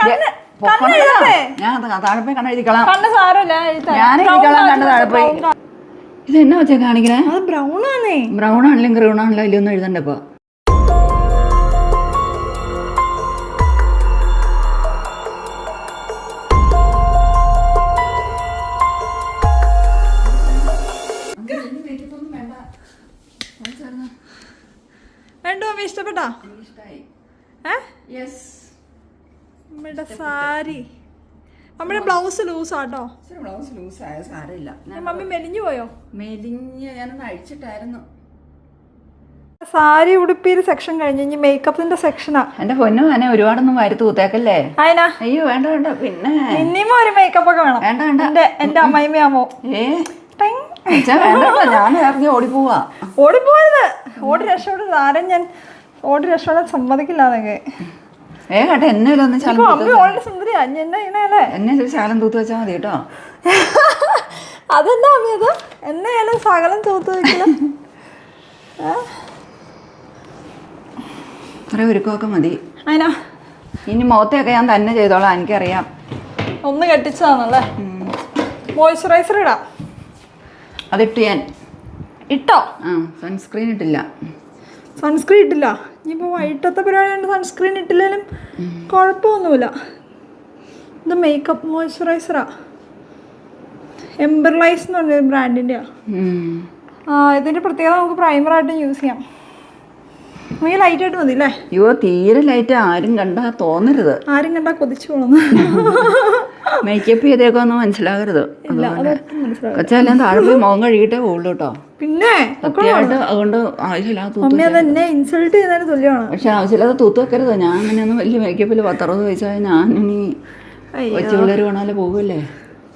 ഞാൻ താഴെ കണ്ണ് എഴുതിക്കളാം. കണ്ണ് സാരമില്ല ഞാൻ എഴുതിക്കളാം കണ്ണ് താഴെ. ഇത് എന്നാ വെച്ചാ കാണിക്കണേ? അത് ബ്രൗൺ ആണേ ബ്രൗൺ ആണെങ്കിലും ഗ്രീൺ ആണെങ്കിലും അതിലൊന്നും എഴുതണ്ട ഇപ്പൊ. രണ്ടു അമ്മ ഇഷ്ടപ്പെട്ടോ? ഏ? അമ്മയുടെ സാരി. അമ്മയുടെ ബ്ലൗസ് ലൂസാട്ടോ ബ്ലൗസ് ലൂസായ സാരമില്ല. മമ്മി മെലിഞ്ഞു പോയോ? മെലിഞ്ഞ് ഞാനൊന്ന് അഴിച്ചിട്ടായിരുന്നു. സാരി ഉടുപ്പിയിൽ സെക്ഷൻ കഴിഞ്ഞ് ഇനി മേക്കപ്പിന്റെ സെക്ഷനാ എന്റെ പൊന്നു ആന ഒരുപാടൊന്നും വരുത്തു തൂത്തേക്കല്ലേ? അയനാ. അയ്യോ വേണ്ട വേണ്ട പിന്നെ. മിനിമം ഒരു മേക്കപ്പ് ഒക്കെ വേണം. വേണ്ട വേണ്ട. എന്റെ എന്റെ അമ്മയമ്മയാമോ ഏ? ഞാൻ ഇറങ്ങി ഓടിപ്പോവാ. ഓടിപ്പോയത് ഓടി രക്ഷപ്പെടുന്നത് ആരും ഞാൻ ഓടി രക്ഷപ്പെടാൻ സമ്മതിക്കില്ല എന്നൊക്കെ ഏ കേട്ടോ എന്നെ ഒന്ന് ശാലം എന്നെ ഒരു ശാലം തൂത്ത് വെച്ചാൽ മതി കേട്ടോ. അതെന്താ അമ്മ അത് എന്നെ ശകലം തൂത്ത് വെക്കണം കുറെ ഒരുക്കമൊക്കെ മതി. അതിനാ? ഇനി മുഖത്തെയൊക്കെ ഞാൻ തന്നെ ചെയ്തോളാം എനിക്കറിയാം. ഒന്ന് കെട്ടിച്ചതാണല്ലേ? മോയ്സ്ചറൈസർ ഇടാം. അതിട്ട് ഞാൻ. ഇട്ടോ? ആ സൺസ്ക്രീൻ ഇട്ടില്ല. സൺസ്ക്രീൻ ഇട്ടില്ല. ഇനിയിപ്പോൾ വൈകിട്ടത്തെ പരിപാടി കൊണ്ട് സൺസ്ക്രീൻ ഇട്ടില്ലെങ്കിലും കുഴപ്പമൊന്നുമില്ല. ഇത് മേക്കപ്പ് മോയ്സ്ചറൈസറാ എംബർലൈസ് എന്ന് പറഞ്ഞൊരു ബ്രാൻഡിന്റെയാണ് ആ ഇതിന്റെ പ്രത്യേകത നമുക്ക് പ്രൈമറായിട്ടും യൂസ് ചെയ്യാം. നീ ലൈറ്റായിട്ട് മതി അല്ലേ അയ്യോ തീരെ ലൈറ്റ് ആരും കണ്ടാ തോന്നരുത്. ആരും കണ്ടാ കൊതിച്ചു മേക്കപ്പ് ചെയ്തേക്കോ ഒന്നും മനസ്സിലാകരുത്. കൊച്ചാലും താഴെ പോയി മുഖം കഴുകിട്ടേ പോകുള്ളൂ കേട്ടോ പിന്നെ അതുകൊണ്ട് ആവശ്യമില്ലാതെ ഇൻസൾട്ട് ചെയ്യുന്നതിന് തുല്യമാണ്. പക്ഷെ ആവശ്യമില്ലാതെ തൂത്ത് വെക്കരുത്. ഞാൻ അങ്ങനെയൊന്നും വലിയ മേക്കപ്പിൽ പത്തറുപത് വയസ്സായ ഞാൻ ഇനി. കൊച്ചു പിള്ളേർ വേണമല്ലോ പോകുമല്ലേ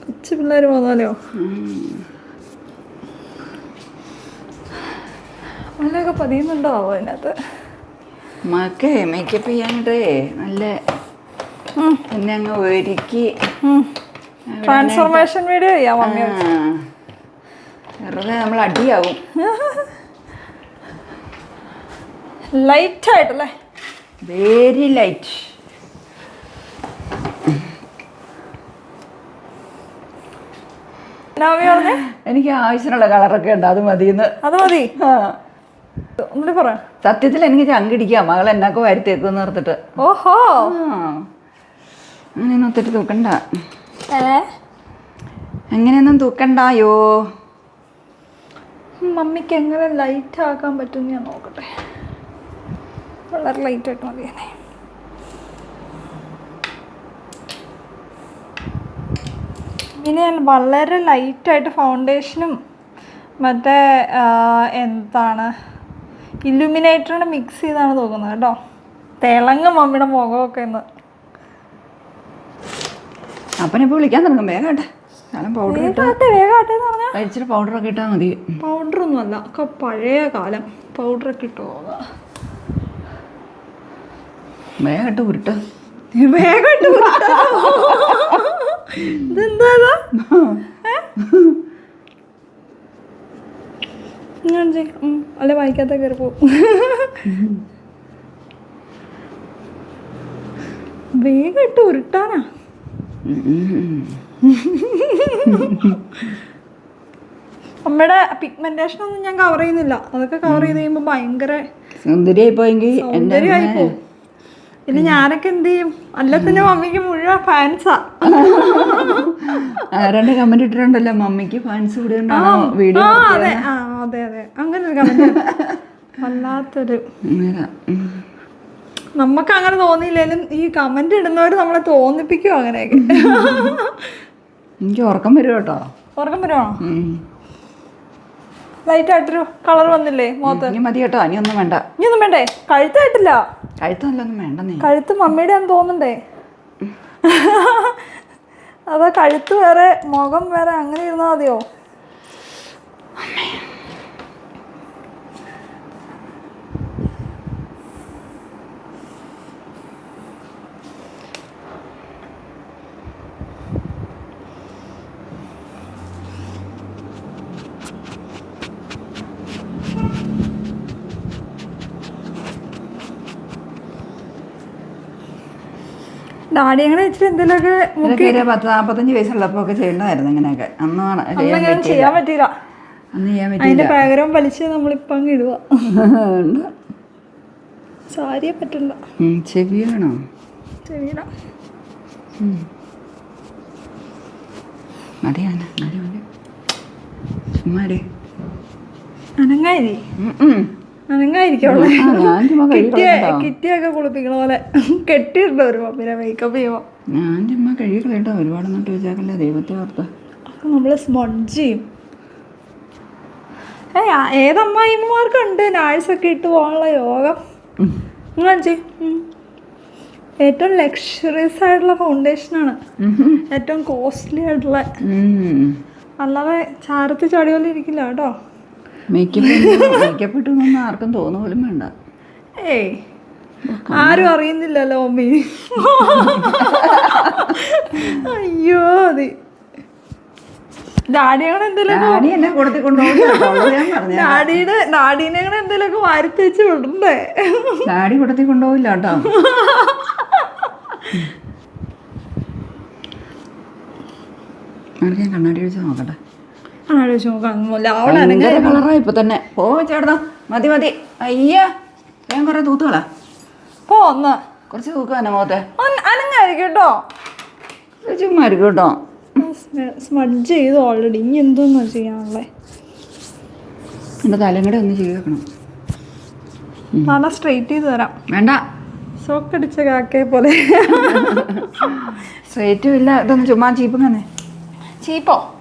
കൊച്ചു പിള്ളേർ പോന്നാലോ അങ്ങനെയൊക്കെ പതിയുന്നുണ്ടോ ആവോ അതിനകത്ത്? മക്കേ മേക്കപ്പ് ചെയ്യാനിട്ടേ നല്ല എന്നെ അങ്ങ് ഒരുക്കി. ട്രാൻസ്ഫോർമേഷൻ വീഡിയോ ചെയ്യാം മമ്മി. വെറുതെ നമ്മൾ അടിയാവും. ലൈറ്റ് ആയിട്ടല്ലേ? വെരി ലൈറ്റ് എനിക്ക് ആവശ്യമുള്ള കളറൊക്കെ ഉണ്ട് അത് മതിയെന്ന്. അത് മതി. ആ. സത്യത്തിൽ എനിക്ക് ചങ്കിടിക്കാം. മകൾ എന്നൊക്കെ വരുത്തേക്ക് നിർത്തിട്ട് ഓഹോ. അങ്ങനെയൊന്നും ഒത്തിരി തൂക്കണ്ട. എങ്ങനെയൊന്നും അങ്ങനെയൊന്നും തൂക്കണ്ടായോ? മമ്മിക്ക് എങ്ങനെ ലൈറ്റ് ആക്കാൻ പറ്റും ഞാൻ നോക്കട്ടെ. വളരെ ലൈറ്റ് ആയിട്ട് മതിയല്ലേ പിന്നെ ഞാൻ വളരെ ലൈറ്റായിട്ട് ഫൗണ്ടേഷനും മറ്റേ എന്താണ് ഇല്ലുമിനേറ്ററിനെ മിക്സ് ചെയ്താണ് തോന്നുന്നത് കേട്ടോ. തിളങ്ങ മമ്മിയുടെ മുഖമൊക്കെ ഇന്ന് അപ്പനിപ്പോൾ വിളിക്കാൻ തുടങ്ങും. വേഗം കേട്ടെ ശാലം പൗഡർ വേഗാട്ടെ വേഗാട്ടെ എന്ന് പറഞ്ഞാൽ ഇച്ചിരി പൗഡറൊക്കെ ഇട്ടാൽ മതി. പൗഡറൊന്നും അല്ല ഒക്കെ പഴയ കാലം പൗഡറൊക്കെ ഇട്ടോ. വേഗം ഇട്ട് ഉരുട്ട്. വേഗം ഇട്ട്. ഇതെന്താ ഇത്? ഏ? ഞാൻ ചെയ്- ഉം, വായിക്കാത്ത കയറി പോകും വേഗം ഇട്ട് ഉരുട്ടാനാ. അമ്മയുടെ പിഗ്മെന്റേഷൻ ഒന്നും ഞാൻ കവർ ചെയ്യുന്നില്ല. അതൊക്കെ കവർ ചെയ്ത് കഴിയുമ്പോൾ ഭയങ്കര സുന്ദരിയായി പോയെങ്കിൽ സുന്ദരിയായി സൗന്ദര്യമായി പോവും പിന്നെ ഞാനൊക്കെ എന്ത് ചെയ്യും? അല്ല തന്നെ മമ്മിക്ക് മുഴുവൻ ഫാൻസാ. രണ്ട് കമന്റ് ഇട്ടിട്ടുണ്ടല്ലോ മമ്മിക്ക് ഫാൻസ് കൂടി വീഡിയോ അതെ അതെ അതെ അങ്ങനെ ഒരു കമന്റ് വല്ലാത്തൊരു നമുക്ക് അങ്ങനെ തോന്നിയില്ലെങ്കിലും ഈ കമന്റ് ഇടുന്നവർ നമ്മളെ തോന്നിപ്പിക്കും അങ്ങനെയൊക്കെ. എനിക്ക് ഉറക്കം വരും കേട്ടോ. ഉറക്കം വരുവാണോ ലൈറ്റ് ആയിട്ടൊരു കളർ വന്നില്ലേ മുഖത്ത്? മതി കേട്ടോ ഇനിയൊന്നും വേണ്ട. ഇനിയൊന്നും വേണ്ടേ? കഴുത്തായിട്ടില്ല. കഴുത്ത് നല്ലൊന്നും വേണ്ടെന്നേ. കഴുത്ത് മമ്മിയുടെ ആണെന്ന് തോന്നണ്ടേ അതാ കഴുത്ത് വേറെ മുഖം വേറെ അങ്ങനെ ഇരുന്നാൽ മതിയോ? ഡാഡി അങ്ങനെ വെച്ചിട്ട് എന്തെങ്കിലുമൊക്കെ ഇതൊക്കെ ഒരു പത്ത് നാൽപ്പത്തഞ്ച് വയസ്സുള്ളപ്പോ ഒക്കെ ചെയ്യണമായിരുന്നു ഇങ്ങനെയൊക്കെ. അന്ന് ചെയ്യാൻ പറ്റില്ല അന്ന് ചെയ്യാൻ അതിന്റെ പകരം വലിച്ച് നമ്മളിപ്പം അങ്ങ് ഇടുക ഉണ്ട്. സാരിയെ പറ്റില്ല ഉം, ചെവിയാണോ മതിയാണ് മതി അനങ്ങായി ഉം, ഉം. കിറ്റിയൊക്കെ കുളിപ്പിക്കണ പോലെ കെട്ടിയിട്ടുണ്ട് ഒരു പിന്നെ മേക്കപ്പ് ചെയ്യുമ്പോ. ഞാൻ ചുമ്മാ കഴുകി കളയട്ടോ ഒരുപാട് നട്ട് വെച്ചാക്കല്ലേ ദൈവത്തെ ഓർത്ത്. അപ്പൊ നമ്മൾ സ്മഡ്ജ് ചെയ്യും ഏ ഏതമ്മായിമാർക്കുണ്ട് നാഴ്സൊക്കെ ഇട്ട് പോകാനുള്ള യോഗം. ഏറ്റവും ലക്ഷറിയസ് ആയിട്ടുള്ള ഫൗണ്ടേഷനാണ്. ഏറ്റവും കോസ്റ്റ്ലി ആയിട്ടുള്ള. അല്ലാതെ ചാരത്ത് ചാടിയോലിരിക്കില്ല കേട്ടോ. മേക്കപ്പ് മേക്കപ്പ് ഇട്ടൊന്നും ആർക്കും തോന്നു പോലും വേണ്ട. ഏയ് ആരും അറിയുന്നില്ലല്ലോ മീ അയ്യോ അത്. ഡാഡിയാണ് എന്തെങ്കിലും ഡാഡിയുടെ ഡാഡീനെ എന്തെങ്കിലുമൊക്കെ വാരിത്തേച്ച് വിടണ്ടേ? ഡാഡി കൊടുത്തി കൊണ്ടുപോകില്ല കേട്ടോ. ഞാൻ കണ്ണാടി വെച്ച് നോക്കട്ടെ. ആലോചിച്ച് അനങ്ങ ഭയങ്കര കളറാ ഇപ്പൊ തന്നെ. പോ ചേട്ടാ മതി മതി. അയ്യ ഞാൻ കുറെ തൂത്തുകളാ. പോ ഒന്ന്. കുറച്ച് തൂക്കാനെ മുഖത്തെ ഒന്ന് അനങ്ങായിരിക്കും കേട്ടോ. ചുമ്മാ ഇരിക്കും കേട്ടോ. സ്മഡ്ജ് ചെയ്തു ഓൾറെഡി ഇനി എന്തോന്നാ ചെയ്യാനുള്ളേ? എന്റെ തലയും കൂടെ ഒന്ന് ചെയ്ത് വെക്കണം. നല്ല സ്ട്രെയിറ്റ് ചെയ്ത് തരാം. വേണ്ട. സോക്കടിച്ച കാക്കെ പോലെ. സ്ട്രെയിറ്റും ഇല്ല. ഇതൊന്ന് ചുമ്മാ ചീപ്പ് തന്നെ. ചീപ്പോ?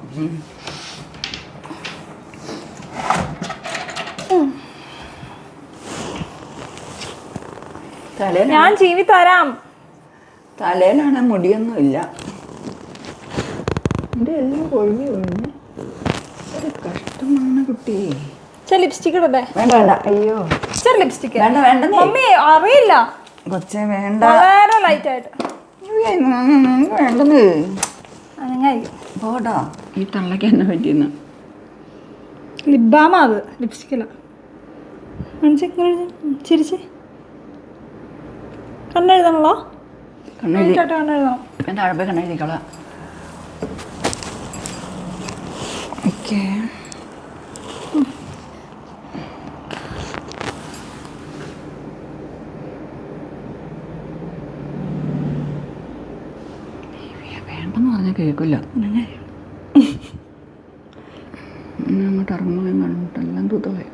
ഞാൻ ചീവി തരാം. തലേനാണ് മുടിയൊന്നും ഇല്ല. എന്റെ എല്ലാം കൊഴിഞ്ഞു കൊഴിഞ്ഞ് ഒരു കഷ്ടമാണ് കുട്ടി. ലിപ്സ്റ്റിക് ഇടട്ടെ. വേണ്ട വേണ്ട. അയ്യോ. ലിപ്സ്റ്റിക് വേണ്ട വേണ്ട മമ്മി അറിയില്ല. കൊച്ചെ വേണ്ട. വളരെ ലൈറ്റ് ആയിട്ട്. വേണ്ടെന്ന് ഈ തള്ളക്ക് എന്നെ പറ്റിയെന്ന്? ലിബാമ അത് ലിപ്സ്റ്റിക്കല്ല ചിരിച്ച്. കണ്ണെഴുതണല്ലോ? കണ്ണെഴുതി. ലൈറ്റായിട്ട് കണ്ണെഴുതണം. ഞാൻ താഴെ പോയി കണ്ണെഴുതിക്കളാം. ഓക്കെ. വേണ്ടെന്ന് പറഞ്ഞാൽ കേൾക്കില്ല ഇനി അങ്ങോട്ട് ഇറങ്ങുകയും കണ്ടിട്ടെല്ലാം തൂത്തുകളെ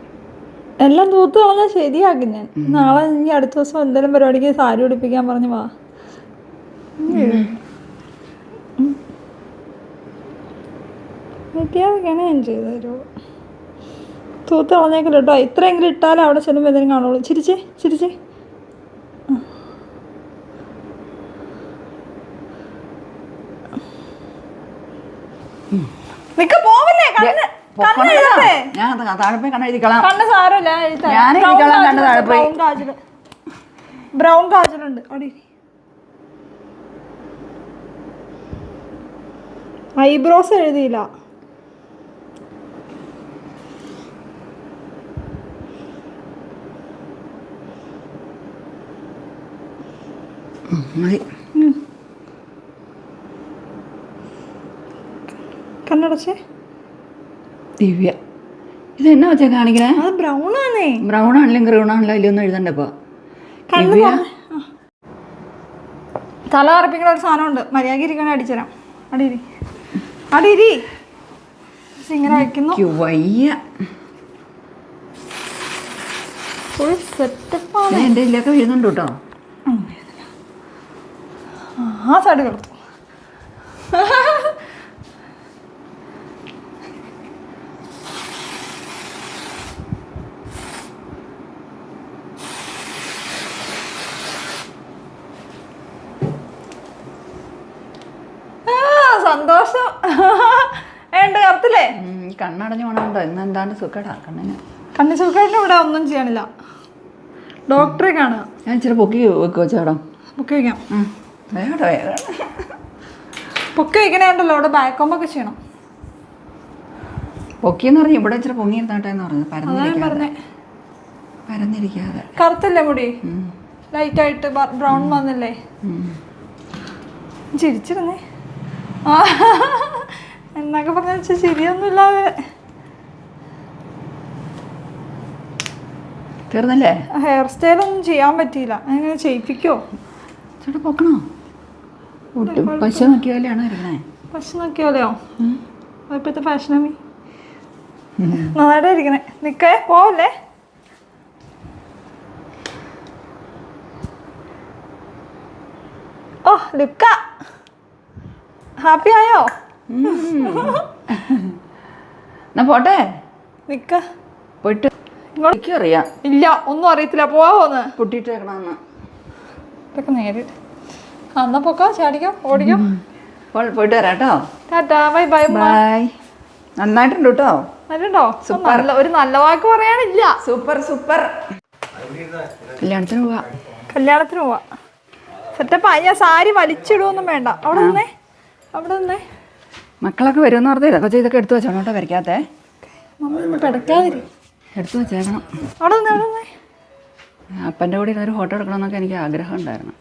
എല്ലാം തൂത്ത് കളഞ്ഞാൽ ശരിയാക്കി ഞാൻ. നാളെ ഇനി അടുത്ത ദിവസം എന്തെങ്കിലും പരിപാടിക്ക് സാരി ഉടുപ്പിക്കാൻ പറഞ്ഞു വാ. വ്യത്യാസമൊക്കെയാണ് ഞാൻ ചെയ്തു തരുമോ തൂത്ത് കളഞ്ഞേക്കില്ല കേട്ടോ ഇത്രയെങ്കിലും ഇട്ടാലും അവിടെ ചെല്ലുമ്പോൾ എന്തെങ്കിലും കാണുള്ളൂ. ചിരിച്ചേ ചിരിച്ചേ. നിക്ക് പോവല്ലേ കണ്ണ്. കണ്ണ് എഴുതട്ടെ ഞാൻ അത് താഴെ പോയി കണ്ണെഴുതിക്കളാം. കണ്ണ് സാരമില്ല എഴുതാം. ഞാൻ Brown എഴുതിക്കോളാം, കാജൽ കണ്ണ് താഴെ ഉണ്ട്, പോയി. brown കാജൽ. ബ്രൗൺ കാജലുണ്ട്. അവിടെ ഐബ്രോസ് എഴുതിയില്ല. ഉം, മതി കണ്ണടച്ചേ. ദിവ്യ. ഇത് എന്നാ വെച്ചാ കാണിക്കണേ? അത് ബ്രൗൺ ആണേ ബ്രൗൺ ആണെങ്കിലും ഗ്രൗൺ ആണെങ്കിലും അതിലൊന്നും എഴുതണ്ടപ്പോ? ദിവ്യ? തല അറപ്പിക്കുന്ന ഒരു സാധനം ഉണ്ട് മര്യാദ ഇരിക്കണേ അടിച്ചുതരാം അടിയിരി അടിയിരി ഇങ്ങനെ അയക്കുന്നു. എനിക്ക് വയ്യ. ഫുൾ സെറ്റപ്പാണ് ഞാൻ എന്റെ ഇതിലൊക്കെ വീഴുന്നുണ്ട് കേട്ടോ. ആ സൈഡ് കിടത്തു ആ, സന്തോഷം. വേണ്ട കറുത്തില്ലേ? കണ്ണടഞ്ഞു പോണുണ്ടോ ഇന്ന് എന്താണ് സുഖടാ കണ്ണിന്. കണ്ണ് സുഖമായിട്ട് ഇവിടെ ഒന്നും ചെയ്യണില്ല. ഡോക്ടറെ കാണുക. ഞാൻ ഇച്ചിരി പൊക്കി വെക്കുവോ ചേട്ടാ പൊക്കി വയ്ക്കാം വേഗം വേഗം പൊക്കി വയ്ക്കണേണ്ടല്ലോ അവിടെ ബാക്കോമ്പൊക്കെ ചെയ്യണം. പൊക്കിയെന്ന് പറഞ്ഞു ഇവിടെ ഇച്ചിരി പൊങ്ങിയിരുന്നാട്ടെ എന്ന് പറഞ്ഞു. പരന്നിരിക്കാതെ. പറഞ്ഞേ. പരന്നിരിക്കാതെ. കറുത്തല്ലേ മുടി? ലൈറ്റായിട്ട് ബ്രൗൺ വന്നില്ലേ? ചിരിച്ചിരുന്നേ. എന്നൊക്കെ പറഞ്ഞ വെച്ചാൽ ശരിയൊന്നുമില്ലാതെ. തീർന്നല്ലേ? ഹെയർ സ്റ്റൈലൊന്നും ചെയ്യാൻ പറ്റിയില്ല. അങ്ങനെ ചെയ്യിപ്പിക്കോ? ചേട്ടാ പൊക്കണോ? പശ നോക്കിയ പോലെയാണോ ഇരിക്കണേ? നോക്കിയ പോലെയോ ഇപ്പോഴത്തെ ഫാഷനമ്മി നന്നായിട്ട് ഇരിക്കണേ. നിക്കേ പോവല്ലേ? ഓ ലുക്ക. ഹാപ്പി ആയോ? എന്നാ പോട്ടെ? നിക്ക. പോയിട്ട് എനിക്കും അറിയാം. ഇല്ല ഒന്നും അറിയത്തില്ല. പോവാന്ന് പൊട്ടിയിട്ടേക്കണമെന്ന് ഇതൊക്കെ നേരെ. എന്നാ പൊക്കോ ചാടിക്കോ ഓടിക്കോ. പോയിട്ട് വരാം കേട്ടോ. Tata bye bye bye. നന്നായിട്ടുണ്ട് കേട്ടോ. നല്ലോ സൂപ്പർ. ഒരു നല്ല വാക്ക് പറയാനില്ല. Super super. കല്യാണത്തിന് പോവാ. കല്യാണത്തിന് പോവാ. സെറ്റപ്പ് ഞാൻ സാരി വലിച്ചിടുവൊന്നും വേണ്ട. അവിടെ നിന്നേ അവിടെ നിന്നേ. മക്കളൊക്കെ വരുമെന്ന് പറഞ്ഞാൽ ഇതൊക്കെ ചെയ്തൊക്കെ എടുത്തു വെച്ചോണം കേട്ടോ വരയ്ക്കാത്തേ എടുത്തു വെച്ചേക്കണം. അവിടെ നിന്നേ അപ്പന്റെ കൂടെ ഒരു ഫോട്ടോ എടുക്കണമെന്നൊക്കെ എനിക്ക് ആഗ്രഹം ഉണ്ടായിരുന്നു.